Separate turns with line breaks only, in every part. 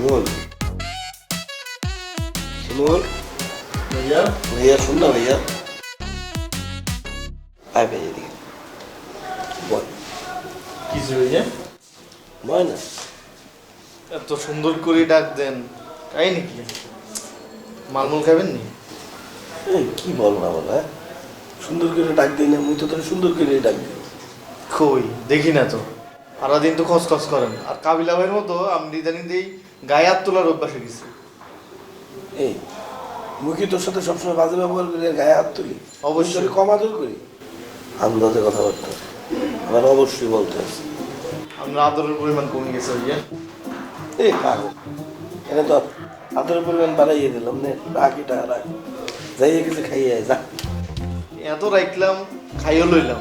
শিমুল শিমুল
ভাইয়া?
ভাইয়া শুন না ভাইয়া। আয় ভাই এদিকে। বল।
কিছু ভাইয়া
বয় না
এত সুন্দর করে ডাক দেন তাই নাকি? মালমুল খাবেন নি?
এই কি বল না বল হ্যাঁ? সুন্দর করে ডাক দিই না মুই তো তোর সুন্দর করে ডাক দিই।
কই? দেখি না তো। সারাদিন তো খসখস করেন। আর কাবিলা ভাইয়ের মতো আমি ইদানিং দিই গায়ে হাত তোলার অভ্যাস হয়ে গেছে।
এই কি তোর সাথে সবসময় বাজে ব্যবহার করি আর গায়ে হাত তুলি?
অবশ্যই।
কম আদর করি? আন্দাজে কথাবার্তা। আমার অবশ্যই বলতে আছে
আমরা আদরের পরিমাণ কমে গেছে ভাইয়া।
এই পাগল। এখানে তো আদরের পরিমাণ বাড়াইয়ে দিলাম নে রাখ এটা রাখ। যাই কিছু খাইয়ে যা।
এত রাখলাম খাইও লইলাম।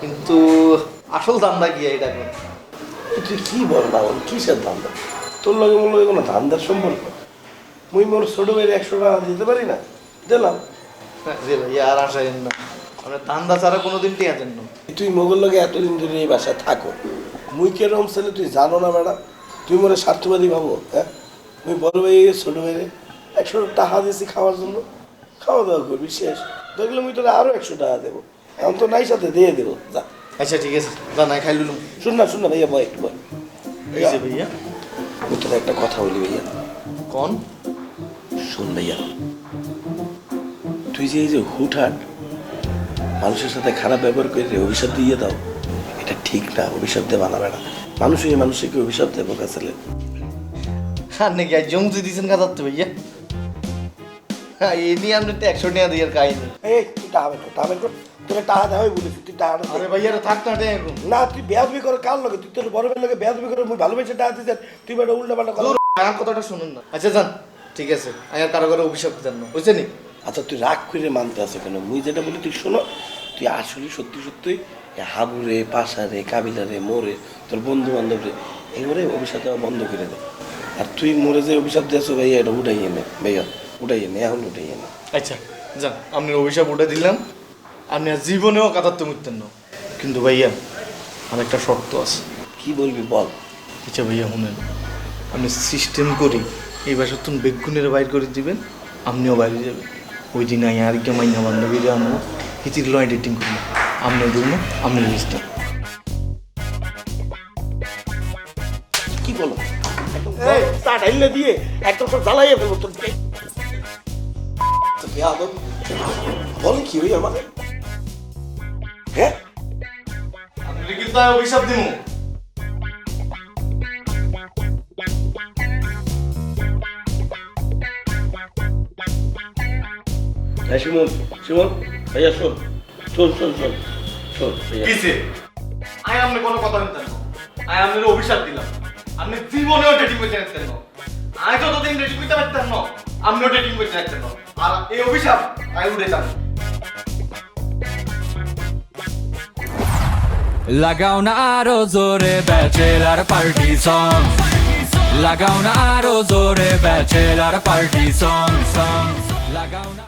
কিন্তু আসল দামটা কি এটা
তুই কি বল না বল কিসের ধান্দা তোর লগে মোর লগে কোনো ধান্দার সম্পর্ক? মুই মোর ছোট ভাইয়ের একশো টাকা দিতে পারি না? দিলাম
রে ভাইয়া আর আসাইন না। আমরা দান্দা ছাড়া কোনোদিন টিয়া দেন না।
তুই মোগল লগে এতদিন ধরে এই বাসায় থাকো। মুই কেরম ছেলে তুই জানো না ম্যাডাম? তুই মোরে স্বার্থবাদী ভাবো হ্যাঁ? মুই বড় ভাই ছোট ভাইরে একশো টাকা দিয়েছি খাওয়ার জন্য। খাওয়া দাওয়া করবি শেষ। দেখলে মুই তোরা আরও একশো টাকা দেবো। এখন তো নাই সাথে দিয়ে দেবো যা।
আচ্ছা ঠিক আছে। যা নাই খাই লুলুম
শুন না শুন না ভাইয়া বয় একটু বয়
ভাইয়া।
আমি তোরা একটা কথা বলি ভাইয়া।
কন?
শোন ভাইয়া তুই যে এই যে হুটহাট মানুষের সাথে খারাপ ব্যবহার করে অভিশাপ দিয়ে দাও এটা ঠিক না অভিশাপ দেওয়া না। বেড়া মানুষ এই মানুষকে অভিশাপ দেবো কাছে
আর নাকি জমতে দিয়েছেন কাদাতে ভাইয়া? এই নিয়ে তো একশো টাকা দিয়ে কাহিনি
এই তুই টাকা বের কর টাকা বের কর। তোকে টাকা দেওয়াই বলেছি তুই টাকা
আরে ভাইয়া থাক না রে এখন।
না তুই বেয়াদবি করে কার লগে? তুই তোর বড় ভাইয়ের লগে বেয়াদবি করে মুই ভালোবেসে টাকা দিতে তুই বেটা উল্টা পাল্টা
আমার কথাটা শুনুন না। আচ্ছা যান। ঠিক আছে। আমি আর কারও কারও অভিশাপ দেন না। বুঝছেন
আচ্ছা তুই রাগ করে মানতে আছে কেন? মুই যেটা বলি তুই শোনো তুই আসলে সত্যি সত্যি হাবুরে পাশারে কাবিলারে মোরে তোর বন্ধু বান্ধবরে এগুলো অভিশাপ বন্ধ করে দে। আর তুই মোরে যে অভিশাপ দিয়েছ ভাইয়া এটা উঠাই নে ভাইয়া। উঠাইয়ে নে এখন উঠাইয়ে নে
আচ্ছা যান আপনি অভিশাপ উঠে দিলাম আপনি আর জীবনেও কাতারতে মুখতেন না। কিন্তু ভাইয়া আমার একটা শর্ত আছে।
কি বলবি বল?
আচ্ছা ভাইয়া শুনেন আপনি সিস্টেম করি এই বাসার তুমি বেগুনের বাইর করে দিবেন আপনিও বাইরে যাবেন। ওই দিন আই আর কে মাইনা বান্ধবীরা আনব হিতির ল এডিটিং করব। আপনিও দেখব আপনি লিস্টটা
কি বলো? এই দিয়ে একদম সব জ্বালাইয়ে ফেলব তোর বেয়াদব কি হই আমাকে হ্যাঁ
আপনি কিন্তু আমি অভিশাপ দিব
হ্যাঁ সুমন সুমন ভাইয়া শোন শোন শোন শোন শোন
কিসে আমি আপনি কোনো কথা বলতেন না আমি আপনার অভিশাপ দিলাম আপনি জীবনেও ডেটিং করতে পারতেন না আমি যতদিন ডেটিং করতে পারতেন না আপনিও ডেটিং করতে পারতেন না আর এই অভিশাপ আমি উঠে যাব।
লাগাও না আরও জোরে, ব্যাচেলার পার্টি সং লাগাও না আরও জোরে, ব্যাচেলার পার্টি সং সং লাগাও না